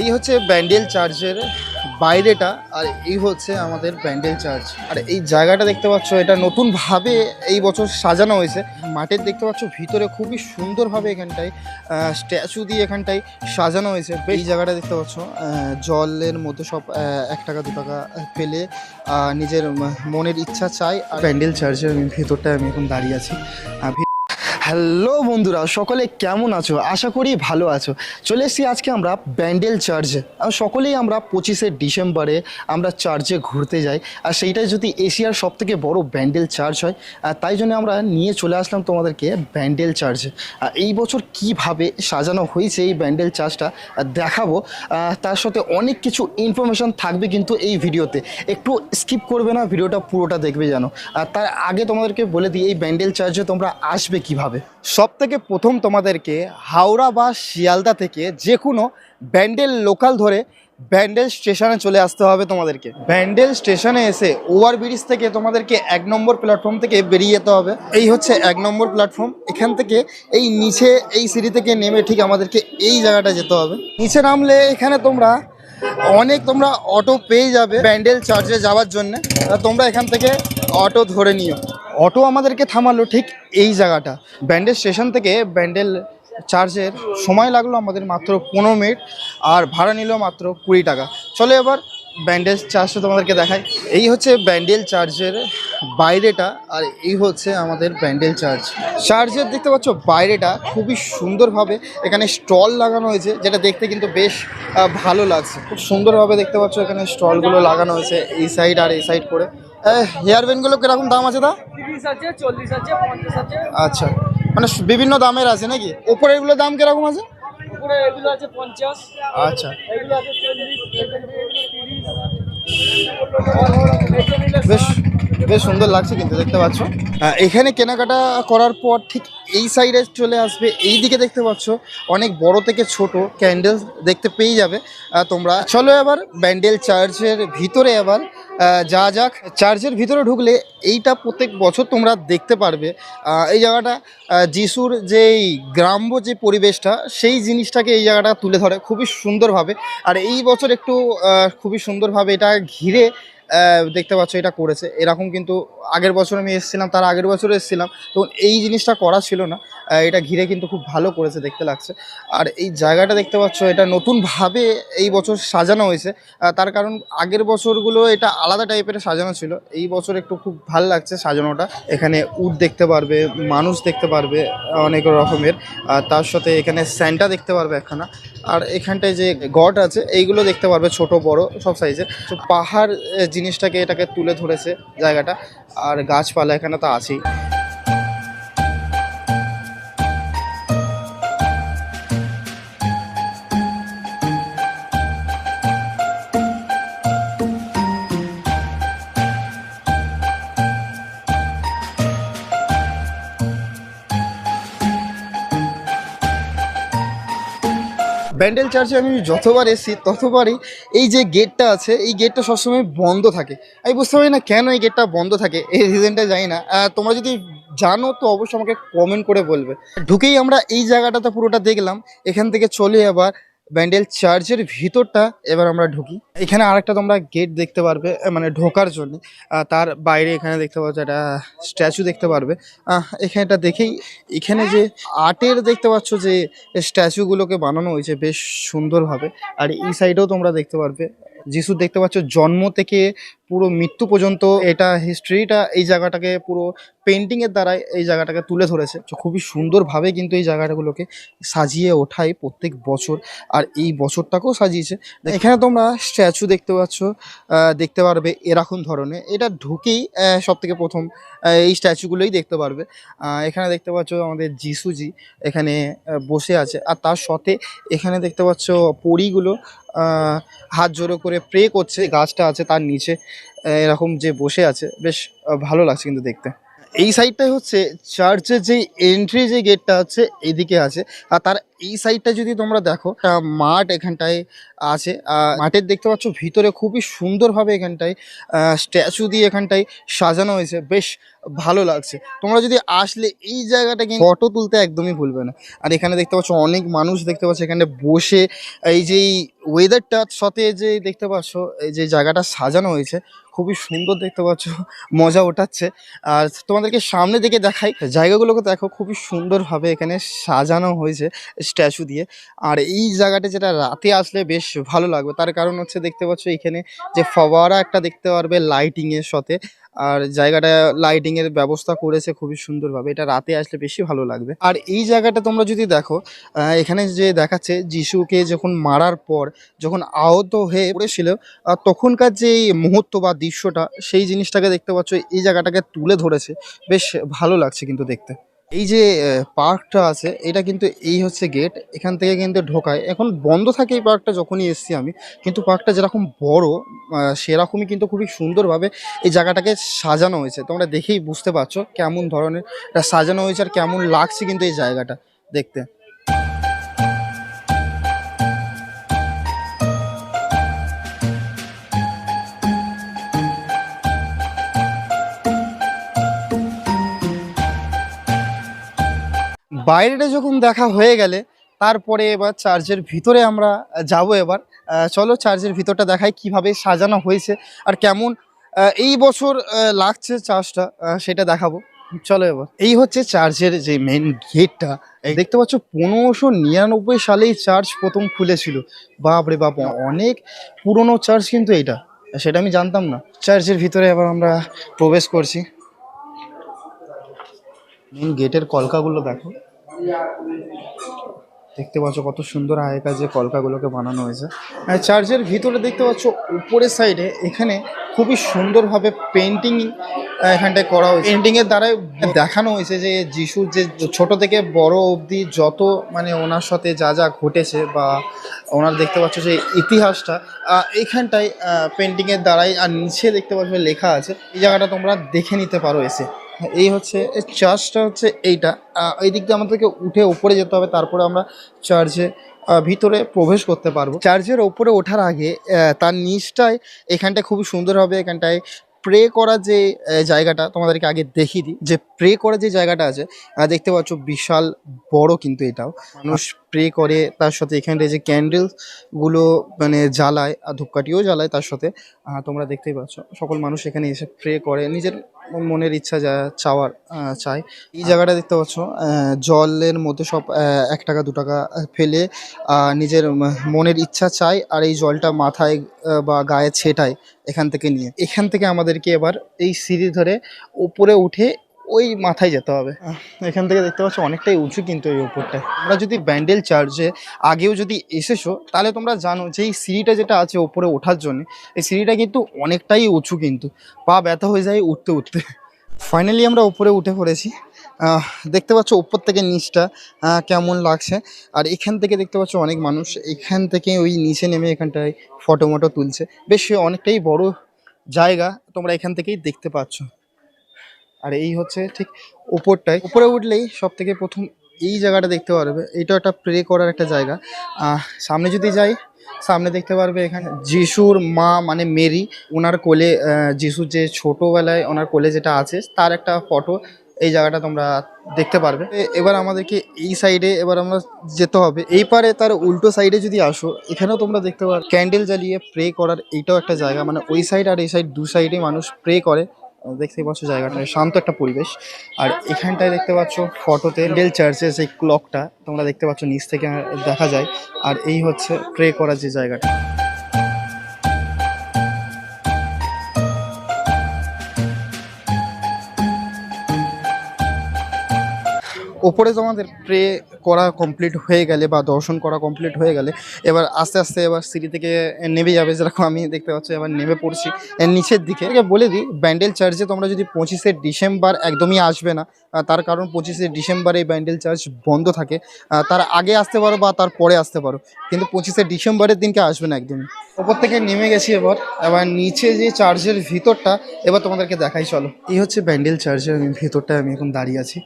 এই হচ্ছে ব্যান্ডেল চার্চের বাইরেটা আর এই হচ্ছে আমাদের ব্যান্ডেল চার্চ আর এই জায়গাটা দেখতে পাচ্ছ এটা নতুনভাবে এই বছর সাজানো হয়েছে। মাঠের দেখতে পাচ্ছ ভিতরে খুবই সুন্দরভাবে এখানটায় স্ট্যাচু দিয়ে এখানটায় সাজানো হয়েছে। এই জায়গাটা দেখতে পাচ্ছ জলের মধ্যে সব এক টাকা দু টাকা আহ, নিজের মনের ইচ্ছা চাই। আর ব্যান্ডেল চার্চের ভেতরটায় আমি এখন দাঁড়িয়ে আছি। হ্যালো বন্ধুরা, সকলে কেমন আছো? আশা করি ভালো আছো। চলে এসেছি আজকে আমরা ব্যান্ডেল চার্চে সকলেই আমরা পঁচিশে ডিসেম্বরে আমরা চার্চে ঘুরতে যাই। আর সেইটাই যদি এশিয়ার সব থেকে বড় ব্যান্ডেল চার্চ হয়, আর তাই জন্য আমরা নিয়ে চলে আসলাম তোমাদেরকে ব্যান্ডেল চার্চে আর এই বছর কীভাবে সাজানো হয়েছে এই ব্যান্ডেল চার্চটা দেখাবো। তার সাথে অনেক কিছু ইনফরমেশন থাকবে কিন্তু এই ভিডিওতে। একটু স্কিপ করবে না, ভিডিওটা পুরোটা দেখবে জানো আর তার আগে তোমাদেরকে বলে দিই, এই ব্যান্ডেল চার্চে তোমরা আসবে কীভাবে? সব থেকে প্রথম তোমাদেরকে হাওড়া বা শিয়ালদা থেকে যে কোনো ব্যান্ডেল লোকাল ধরে ব্যান্ডেল স্টেশনে চলে আসতে হবে তোমাদেরকে। ব্যান্ডেল স্টেশনে এসে ওভার ব্রিজ থেকে তোমাদেরকে এক নম্বর প্ল্যাটফর্ম থেকে বেরিয়ে যেতে হবে। এই হচ্ছে এক নম্বর প্ল্যাটফর্ম। এখান থেকে এই নিচে এই সিঁড়ি থেকে নেমে ঠিক আমাদেরকে এই জায়গাটা যেতে হবে। নিচে নামলে এখানে তোমরা অনেক তোমরা অটো পেয়ে যাবে ব্যান্ডেল চার্চে যাওয়ার জন্য। তোমরা এখান থেকে অটো ধরে নিও। অটো আমাদেরকে থামালো ঠিক এই জায়গাটা। ব্যান্ডেল স্টেশন থেকে ব্যান্ডেল চার্জের সময় লাগল আমাদের মাত্র পনেরো মিনিট, আর ভাড়া নিল মাত্র কুড়ি টাকা। চলে এবার ব্যান্ডেল চার্জটা তোমাদেরকে দেখাই। এই হচ্ছে ব্যান্ডেল চার্জের বাইরেটা, আর এই হচ্ছে আমাদের ব্যান্ডেল চার্জ। চার্জের দেখতে পাচ্ছ বাইরেটা খুবই সুন্দরভাবে এখানে স্টল লাগানো হয়েছে, যেটা দেখতে কিন্তু বেশ ভালো লাগছে। খুব সুন্দরভাবে দেখতে পাচ্ছ এখানে স্টলগুলো লাগানো হয়েছে এই সাইড আর এই সাইড করে। হেয়ার ব্যান্ডগুলো কীরকম দাম আছে দা আচ্ছা। মানে বিভিন্ন দামের আছে নাকি? ওপরে এগুলো দাম কীরকম আছে? আচ্ছা। বেশ বেশ সুন্দর লাগছে কিন্তু দেখতে পাচ্ছ। এখানে কেনাকাটা করার পর ঠিক এই সাইডে চলে আসবে এই দিকে দেখতে পাচ্ছ অনেক বড় থেকে ছোট ক্যান্ডেল দেখতে পেয়ে যাবে। তোমরা চলো এবার ব্যান্ডেল চার্চের ভিতরে এবার যা যাক, চার্চের ভিতরে ঢুকলে এইটা প্রত্যেক বছর তোমরা দেখতে পারবে। এই জায়গাটা যিশুর যেই গ্রাম্য যে পরিবেশটা, সেই জিনিসটাকে এই জায়গাটা তুলে ধরে খুবই সুন্দরভাবে। আর এই বছর একটু খুবই সুন্দরভাবে এটা ঘিরে দেখতে পাচ্ছ এটা করেছে। এরকম কিন্তু আগের বছর আমি এসেছিলাম, তার আগের বছর এসেছিলাম। তো এই জিনিসটা করা ছিল না। এটা ঘিরে কিন্তু খুব ভালো করেছে দেখতে লাগছে। আর এই জায়গাটা দেখতে পাচ্ছ, এটা নতুনভাবে এই বছর সাজানো হয়েছে। তার কারণ আগের বছরগুলো এটা আলাদা টাইপের সাজানো ছিল। এই বছর একটু খুব ভালো লাগছে সাজানোটা। এখানে উট দেখতে পারবে, মানুষ দেখতে পারবে অনেক রকমের। তার সাথে এখানে স্যান্টা দেখতে পারবে একখানা। আর এখানটায় যে গড আছে, এইগুলো দেখতে পারবে ছোট, বড়, সব সাইজের তো পাহাড় জিনিসটাকে এটাকে তুলে ধরেছে জায়গাটা। আর গাছপালা এখানে তো আছেই। ব্যান্ডেল চার্চে আমি যতবার এসেছি ততবারই এই যে গেটটা আছে, এই গেটটা সবসময় বন্ধ থাকে। আমি বুঝতে পারি না কেন এই গেটটা বন্ধ থাকে, এই রিজনটা জানি না। তোমরা যদি জানো তো অবশ্যই আমাকে কমেন্ট করে বলবে। ঢুকেই আমরা এই জায়গাটাতে পুরোটা দেখলাম, এখান থেকে চলে আবার ব্যান্ডেল চার্চের ভিতরটা এবার আমরা ঢুকি। এখানে আরেকটা তোমরা গেট দেখতে পারবে মানে ঢোকার জন্য। তার বাইরে এখানে দেখতে পাচ্ছ একটা স্ট্যাচু দেখতে পারবে। আহ, এখানেটা দেখেই এখানে যে আর্টের দেখতে পাচ্ছ যে স্ট্যাচুগুলোকে বানানো হয়েছে বেশ সুন্দরভাবে। আর এই সাইডেও তোমরা দেখতে পারবে যিশু দেখতে পাচ্ছ জন্ম থেকে পুরো মৃত্যু পর্যন্ত এটা হিস্ট্রিটা এই জায়গাটাকে পুরো পেন্টিংয়ের দ্বারাই এই জায়গাটাকে তুলে ধরেছে। তো খুবই সুন্দরভাবে কিন্তু এই জায়গাটাগুলোকে সাজিয়ে ওঠায় প্রত্যেক বছর। আর এই বছরটাকেও সাজিয়েছে। এখানে তোমরা স্ট্যাচু দেখতে পাচ্ছ দেখতে পারবে এরকম ধরনের। এটা ঢুকেই সব থেকে প্রথম এই স্ট্যাচুগুলোই দেখতে পারবে। এখানে দেখতে পাচ্ছ আমাদের যিশুজি এখানে বসে আছে। আর তার সাথে এখানে দেখতে পাচ্ছ পরিগুলো হাত জোড়ো করে প্রে করছে। গাছটা আছে তার নিচে। এরকম যে বসে আছে, বেশ ভালো লাগছে কিন্তু দেখতে। এই সাইডটাই হচ্ছে চার্চের যে এন্ট্রি যে গেটটা আছে এদিকে আছে। আর তার এই সাইডটা যদি তোমরা দেখো মাঠ এখানটায় আছে। মাঠের দেখতে পাচ্ছ, ভিতরে খুবই সুন্দরভাবে এখানটায় স্ট্যাচু দিয়ে এখানটায় সাজানো হয়েছে। বেশ ভালো লাগছে। তোমরা যদি আসলে এই জায়গাটা কিন্তু ফটো তুলতে একদমই ভুলবে না। আর এখানে দেখতে পাচ্ছ, অনেক মানুষ দেখতে পাচ্ছ, এখানে বসে এই যে ওয়েদারটার সাথে যে দেখতে পাচ্ছ, এই যে জায়গাটা সাজানো হয়েছে, খুবই সুন্দর দেখতে পাচ্ছ, মজা ওঠাচ্ছে। আর তোমাদেরকে সামনে দিকে দেখাই, জায়গাগুলোকে দেখো, খুবই সুন্দরভাবে এখানে সাজানো হয়েছে। স্ট্যাচু দিয়ে। আর এই জায়গাটা যেটা রাতে আসলে বেশ ভালো লাগবে, তার কারণ হচ্ছে দেখতে পাচ্ছ এখানে যে ফওয়ারা একটা দেখতে পারবে লাইটিং এর সাথে। আর জায়গাটা লাইটিং এর ব্যবস্থা করেছে খুবই সুন্দরভাবে, এটা রাতে আসলে বেশি ভালো লাগবে। আর এই জায়গাটা তোমরা যদি দেখো এখানে যে দেখাচ্ছে যিশুকে যখন মারার পর যখন আহত হয়ে পড়েছিল তখনকার যে মুহূর্ত বা দৃশ্যটা, সেই জিনিসটাকে দেখতে পাচ্ছ, এই জায়গাটাকে তুলে ধরেছে। বেশ ভালো লাগছে কিন্তু দেখতে। এই যে পার্কটা আছে, এটা কিন্তু এই হচ্ছে গেট এখান থেকে কিন্তু ঢোকায়। এখন বন্ধ থাকে এই পার্কটা যখনই এসছি আমি, কিন্তু পার্কটা যেরকম বড় সেরকমই কিন্তু খুবই সুন্দরভাবে এই জায়গাটাকে সাজানো হয়েছে। তোমরা দেখেই বুঝতে পারছ কেমন ধরনের সাজানো হয়েছে আর কেমন লাগছে কিন্তু এই জায়গাটা দেখতে। বাইরেটা যখন দেখা হয়ে গেলে তারপরে এবার চার্জের ভিতরে আমরা যাব এবার। চলো চার্জের ভিতরটা দেখাই কীভাবে সাজানো হয়েছে আর কেমন এই বছর লাগছে চার্জটা সেটা দেখাবো। চলো এবার। এই হচ্ছে চার্চের যে মেন গেটটা দেখতে পাচ্ছ পনেরোশো নিরানব্বই সালেই চার্জ প্রথম খুলেছিল। বাপরে বাপ অনেক পুরনো চার্জ কিন্তু এটা সেটা আমি জানতাম না। চার্চের ভিতরে এবার আমরা প্রবেশ করছি। মেন গেটের কলকাগুলো দেখো। দেখতে পাচ্ছ কত সুন্দর আগেকার যে কলকাগুলোকে বানানো হয়েছে। চার্চের ভিতরে দেখতে পাচ্ছ উপরের সাইডে এখানে খুবই সুন্দরভাবে পেন্টিং এখানটায় করা হয়েছে। পেন্টিং এর দ্বারাই দেখানো হয়েছে যে যিশুর যে ছোট থেকে বড় অবধি যত মানে ওনার সাথে যা যা ঘটেছে বা ওনার দেখতে পাচ্ছ যে ইতিহাসটা আহ, এইখানটায় পেন্টিং এর দ্বারাই আর নিচে দেখতে পাচ্ছ লেখা আছে। এই জায়গাটা তোমরা দেখে নিতে পারো এসে। এই হচ্ছে এই চার্চটা হচ্ছে এইটা। এই দিক দিয়ে আমাদেরকে উঠে উপরে যেতে হবে তারপরে আমরা আহ, ভিতরে প্রবেশ করতে পারব। চার্চের ওপরে ওঠার আগে তার নিচটায় এখানটায় খুবই সুন্দর হবে এখানটায় প্রে করার যে জায়গাটা তোমাদেরকে আগে দেখিয়ে দিই। যে প্রে করার যে জায়গাটা আছে দেখতে পাচ্ছ বিশাল বড় কিন্তু এটাও। মানুষ প্রে করে তার সাথে এখানটায় যে ক্যান্ডেলগুলো মানে জ্বালায় আর ধূপকাঠিও জ্বালায় তার সাথে। তোমরা দেখতেই পাচ্ছ সকল মানুষ এখানে এসে প্রে করে। নিজের মনের ইচ্ছা যা চাওয়ার চাই। এই জায়গাটা দেখতে পাচ্ছ জলের মধ্যে সব এক টাকা, দু টাকা ফেলে নিজের মনের ইচ্ছা চাই আর এই জলটা মাথায় বা গায়ে ছেটায় এখান থেকে নিয়ে। এখান থেকে আমাদেরকে এবার এই সিঁড়ি ধরে উপরে উঠে ওই মাথায় যেতে হবে। এখান থেকে দেখতে পাচ্ছ অনেকটাই উঁচু কিন্তু এই উপরটায়। আমরা যদি ব্যান্ডেল চার্চে আগেও যদি এসেছ, তাহলে তোমরা জানো যে এই সিঁড়িটা যেটা আছে ওপরে ওঠার জন্য, এই সিঁড়িটা কিন্তু অনেকটাই উঁচু কিন্তু। পা ব্যথা হয়ে যায় উঠতে উঠতে। ফাইনালি আমরা উপরে উঠে পড়েছি। দেখতে পাচ্ছ উপর থেকে নিচটা কেমন লাগছে। আর এখান থেকে দেখতে পাচ্ছ অনেক মানুষ, এখান থেকে ওই নিচে নেমে এখানটায় ফটো মটো তুলছে। বেশ অনেকটাই বড় জায়গা তোমরা এখান থেকেই দেখতে পাচ্ছ। আর এই হচ্ছে ঠিক উপরটায়। উপরে উঠলেই সব থেকে প্রথম এই জায়গাটা দেখতে পারবে। এটা একটা প্রে করার একটা জায়গা। সামনে যদি যাই, সামনে দেখতে পারবে এখানে যিশুর মা মানে মেরি ওনার কোলে যিশুর যে ছোটোবেলায় ওনার কোলে যেটা আছে, তার একটা ফটো এই জায়গাটা তোমরা দেখতে পারবে। এবার আমাদেরকে এই সাইডে এবার আমরা যেতে হবে। এই পারে তার উল্টো সাইডে যদি আসো, এখানেও তোমরা দেখতে পারো ক্যান্ডেল জ্বালিয়ে প্রে করার এইটাও একটা জায়গা। মানে ওই সাইড আর এই সাইড দু সাইডে মানুষ প্রে করে। আহ, দেখতেই পাচ্ছ জায়গাটা শান্ত একটা পরিবেশ। আর এখানটায় দেখতে পাচ্ছ ফটোতে ডেল চার্চের সেই ক্লকটা তোমরা দেখতে পাচ্ছ নিচ থেকে দেখা যায়। আর এই হচ্ছে প্রে করার যে জায়গাটা। ওপরে তোমাদের প্রে করা কমপ্লিট হয়ে গেলে বা দর্শন করা কমপ্লিট হয়ে গেলে, এবার আস্তে আস্তে এবার সিঁড়ি থেকে নেমে যাবে যেরকম আমি দেখতে পাচ্ছি, এবার নেমে পড়ছি। নিচের দিকে বলে দিই, ব্যান্ডেল চার্চে তোমরা যদি পঁচিশে ডিসেম্বর একদমই আসবে না তার কারণ পঁচিশে ডিসেম্বর এই ব্যান্ডেল চার্চ বন্ধ থাকে তার আগে আসতে পারো বা তার পরে আসতে পারো, কিন্তু পঁচিশে ডিসেম্বরের দিনকে আসবে না একদমই। ওপর থেকে নেমে গেছি এবার এবার নিচে যে চার্চের ভিতরটা, এবার তোমাদেরকে দেখাই, চলো। এই হচ্ছে ব্যান্ডেল চার্জের ভিতরটা আমি এখন দাঁড়িয়ে আছি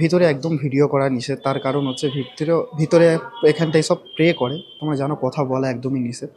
ভিতরে একদম ভিডিও করা নিষেধ তার কারণ হচ্ছে ভিতরে ভিতরে এখানটায় সব প্রে করে। তোমরা জানো কথা বলা একদমই নিষেধ।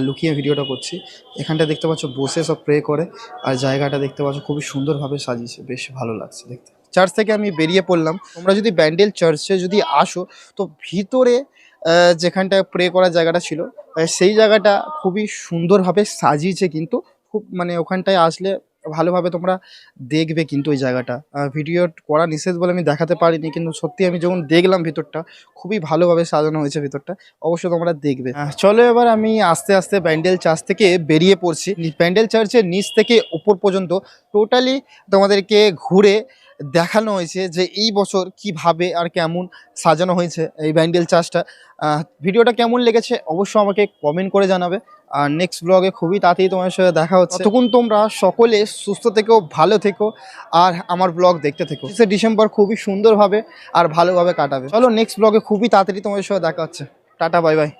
লুকিয়ে ভিডিওটা করছি। এখানটা দেখতে পাচ্ছ বসে সব প্রে করে। আর জায়গাটা দেখতে পাচ্ছ খুবই সুন্দরভাবে সাজিয়েছে। বেশ ভালো লাগছে দেখতে। চার্চ থেকে আমি বেরিয়ে পড়লাম। তোমরা যদি ব্যান্ডেল চার্চে যদি আসো তো ভিতরে আহ, যেখানটায় প্রে করার জায়গাটা ছিল সেই জায়গাটা খুবই সুন্দরভাবে সাজিয়েছে কিন্তু খুব মানে ওখানটায় আসলে ভালোভাবে তোমরা দেখবে কিন্তু ওই জায়গাটা। ভিডিও করা নিষেধ বলে আমি দেখাতে পারিনি, কিন্তু সত্যি আমি যখন দেখলাম ভিতরটা, খুবই ভালোভাবে সাজানো হয়েছে ভিতরটা, অবশ্যই তোমরা দেখবে। চলো এবার আমি আস্তে আস্তে ব্যান্ডেল চার্চ থেকে বেরিয়ে পড়ছি। ব্যান্ডেল চার্চের নিচ থেকে উপর পর্যন্ত টোটালি তোমাদেরকে ঘুরে দেখানো হয়েছে যে এই বছর কীভাবে আর কেমন সাজানো হয়েছে এই ব্যান্ডেল চার্চটা। ভিডিওটা কেমন লেগেছে অবশ্যই আমাকে কমেন্ট করে জানাবে। আর নেক্সট ব্লগে খুবই তাড়াতাড়ি তোমার সাথে দেখা হচ্ছে। তখন তোমরা সকলে সুস্থ থেকেও ভালো থেকো আর আমার ব্লগ দেখতে থেকো। সে ডিসেম্বর খুবই সুন্দরভাবে আর ভালোভাবে কাটাবে। চলো নেক্সট ব্লগে খুবই তাড়াতাড়ি তোমার সাথে দেখা হচ্ছে। Tata bye bye